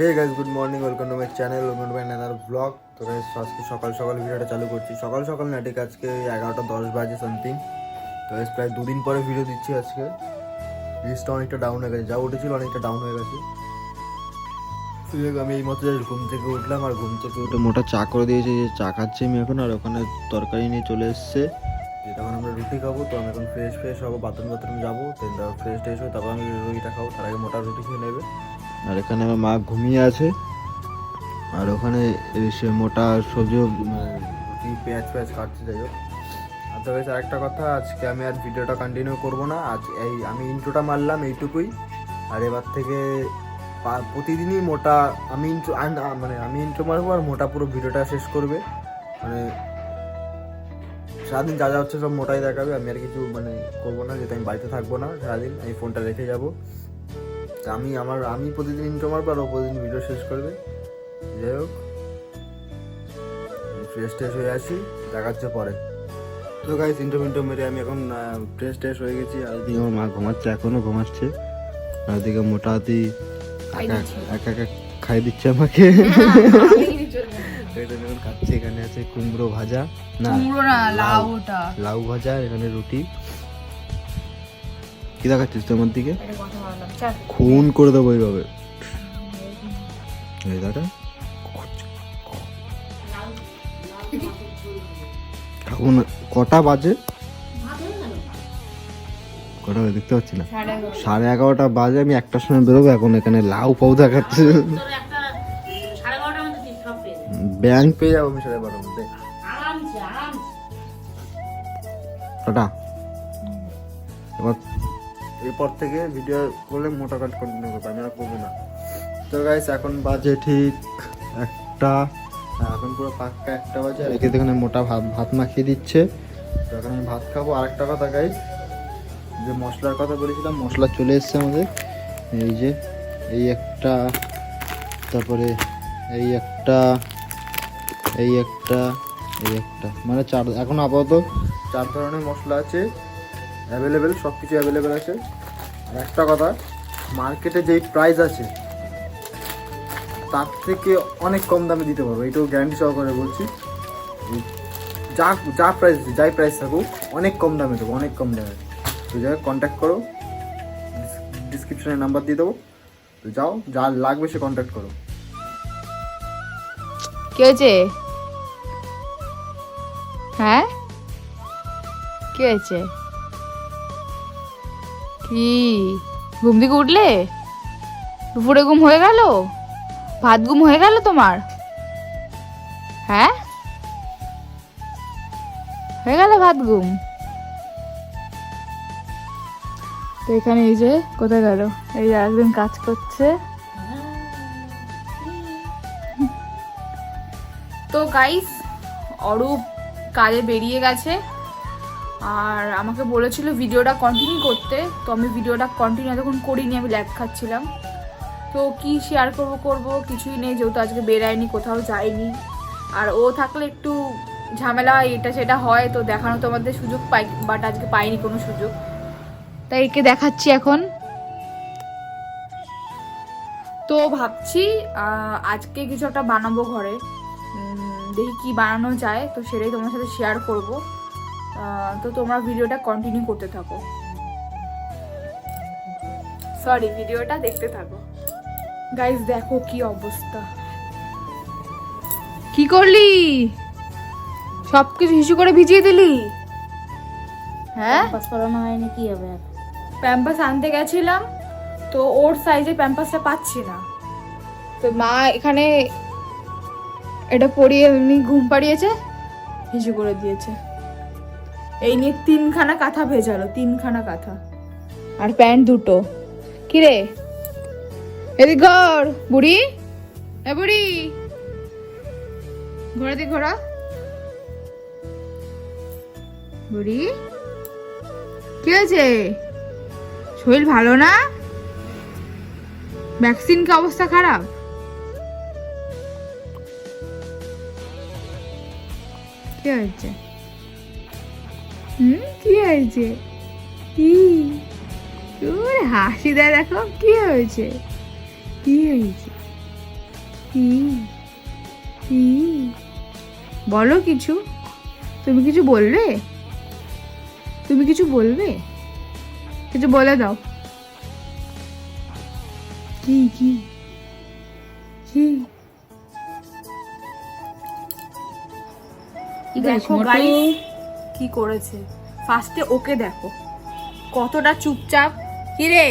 Hey guys good morning welcome to my channel welcome to my another vlog তো guys আজকে সকাল সকাল ভিডিওটা চালু করছি। সকাল সকাল না, ঠিক আজকে এগারোটা দশ বাজে সামথিং তো গাইজ প্রায় দুদিন পরে ভিডিও দিচ্ছি আজকে। লিস্টটা অনেকটা ডাউন হয়ে গেছে। যা উঠেছিল অনেকটা ডাউন হয়ে গেছে। আমি এই মতো just ঘুম থেকে উঠলাম আর ঘুম থেকে উঠে মোটা চা করে দিয়েছে, যে চা খাচ্ছি আমি এখন, আর ওখানে তরকারি নিয়ে চলে এসছে। যে তখন আমরা রুটি খাব, তো আমি এখন ফ্রেশ ফ্রেশ হব বাথরুম বাথরুম যাব ফ্রেশ ট্রেশ হয়ে তারপর আমি রুটিটা খাব। তার আগে মোটা রুটি খেয়ে নেবে। আর এখানে আমার মা ঘুমিয়ে আছে। আর ওখানে সে মোটা সবজি মানে পেঁয়াজ পেঁয়াজ কাটছে, যাই হোক। আর তো গেছে আরেকটা কথা, আজকে আমি আর ভিডিওটা কন্টিনিউ করব না। আজ এই, আমি ইন্ট্রোটা মারলাম এইটুকুই। আর এবার থেকে প্রতিদিনই মোটা, আমি ইন্ট্রো মানে আমি ইন্ট্রো মারবো আর মোটা পুরো ভিডিওটা শেষ করবে। মানে সারাদিন যা যা হচ্ছে সব মোটাই দেখাবে। আমি আর কিছু মানে করব না, যেহেতু আমি বাড়িতে থাকব না, সারাদিন আমি ফোনটা রেখে যাব। তা আমি আমার আমি প্রতিদিন মারবো আর ও প্রতিদিন ভিডিও শেষ করবে যাই হোক ফ্রেশ ট্রেশ হয়ে আসি দেখাচ্ছে পরে। তো গাইস ইন্ট্রো মিন্টো মেরে আমি এখন ফ্রেশ ট্রেশ হয়ে গেছি আর এদিকে আমার মা ঘুমাচ্ছে এখনও ঘুমাচ্ছে। আর এদিকে মোটা হাতি একা একা একা খাই দিচ্ছে আমাকে। এটা খাচ্ছে এখানে আছে কুমড়ো ভাজা। না কুমড়ো না লাউ লাউ ভাজা এখানে রুটি। কি দেখাচ্ছিস তোমার দিকে? খুন করে দেবো এইভাবে। এই দাদা এখন কটা বাজে? কটা বাজে দেখতে পাচ্ছি না। সাড়ে সাড়ে এগারোটা বাজে আমি একটার সময় বেরোবো এখন এখানে লাউ পাউ দেখাচ্ছে। ব্যাংক পেয়ে যাব আমি সাড়ে বারোটার মধ্যে। টাটা। এবার এরপর থেকে ভিডিও করলে মোটা কাট কন্টিনিউ করব আমি আর করব না। তো গাইস এখন বাজে ঠিক একটা এখন পুরো পাক্কা একটা বাজে, আর একে এখানে মোটা ভাত ভাত মাখিয়ে দিচ্ছে। তো এখন আমি ভাত খাব। আর একটা কথা গাইস যে মশলার কথা বলেছিলাম, মশলা চলে এসছে আমাদের। এই যে, এই একটা, তারপরে এই একটা এই একটা এই একটা। মানে চার, এখন আপাতত চার ধরনের মশলা আছে। অ্যাভেলেবেল সব কিছু অ্যাভেলেবেল আছে। আর একটা কথা মার্কেটে যেই প্রাইস আছে, তার থেকে অনেক কম দামে দিতে পারব। এইটাও গ্যারান্টি সহকারে বলছি। যা যা প্রাইস যাই প্রাইস থাকুক, অনেক কম দামে দেবো, অনেক কম দামে। তো যাই কন্ট্যাক্ট করো। ডিসক্রিপশনে নাম্বার দিয়ে দেবো। তো যাও, যা লাগবে সে কন্ট্যাক্ট করো। কি হয়েছে? হ্যাঁ? কি হয়েছে? কি? ঘুম থেকে উঠলে? দুপুরে ঘুম হয়ে গেল? ভাত ঘুম হয়ে গেল তোমার? হ্যাঁ? হয়ে গেল ভাত ঘুম? তো এখানে এই যে, কোথায় গেল? এই যে একদিন কাজ করছে। তো গাইস অরূপ কাজে বেরিয়ে গেছে। আর আমাকে বলেছিল ভিডিওটা কন্টিনিউ করতে, তো আমি ভিডিওটা কন্টিনিউ এতক্ষণ করিনি, আমি ল্যাগ খাচ্ছিলাম। তো কি শেয়ার করব করব, কিছুই নেই, যেহেতু আজকে বেরায়নি, কোথাও যাইনি। আর ও থাকলে একটু ঝামেলা, এটা সেটা হয়, তো দেখানো তো আমাদের সুযোগ পাই বাট আজকে পাইনি কোনো সুযোগ। তাই একে দেখাচ্ছি এখন। তো ভাবছি আজকে কিছু একটা বানাবো ঘরে। দেখি কি বানানো যায়, তো সেটাই তোমার সাথে শেয়ার করব। তো তোমরা ভিডিওটা কন্টিনিউ করতে থাকো। সরি ভিডিওটা দেখতে থাকো। গাইস দেখো কি অবস্থা। কি করলি? সব কিছু হিসু করে ভিজিয়ে দিলি? হ্যাঁ? পাস করানো হয়নি কি হবে? প্যাম্পাস আনতে গেছিলাম তো ওর সাইজে প্যাম্পাসটা পাচ্ছি না। তো মা এখানে এটা পরিয়ে এমনি ঘুম পাড়িয়েছে হিসু করে দিয়েছে। এই নিয়ে তিনখানা কাঁথা ভেজালো, তিনখানা কাঁথা। আর প্যান্ট দুটো। কিরে? এদিক ঘর, বুড়ি? এ বুড়ি! ঘোরা দিক, ঘোরা। বুড়ি? কি হয়েছে? শরীর ভালো না? ভ্যাকসিন কি অবস্থা খারাপ? কি হয়েছে? কি হয়েছে? কি? তোর হাসি দেয় দেখো কি হয়েছে? কি হয়েছে? কি? কি? বলো কিছু। তুমি কিছু বলবে? তুমি কিছু বলবে? কিছু বলে দাও। কি কি? কি? দেখো কি করেছে? ফার্স্টে ওকে দেখো। কতটা চুপচাপ। কি রে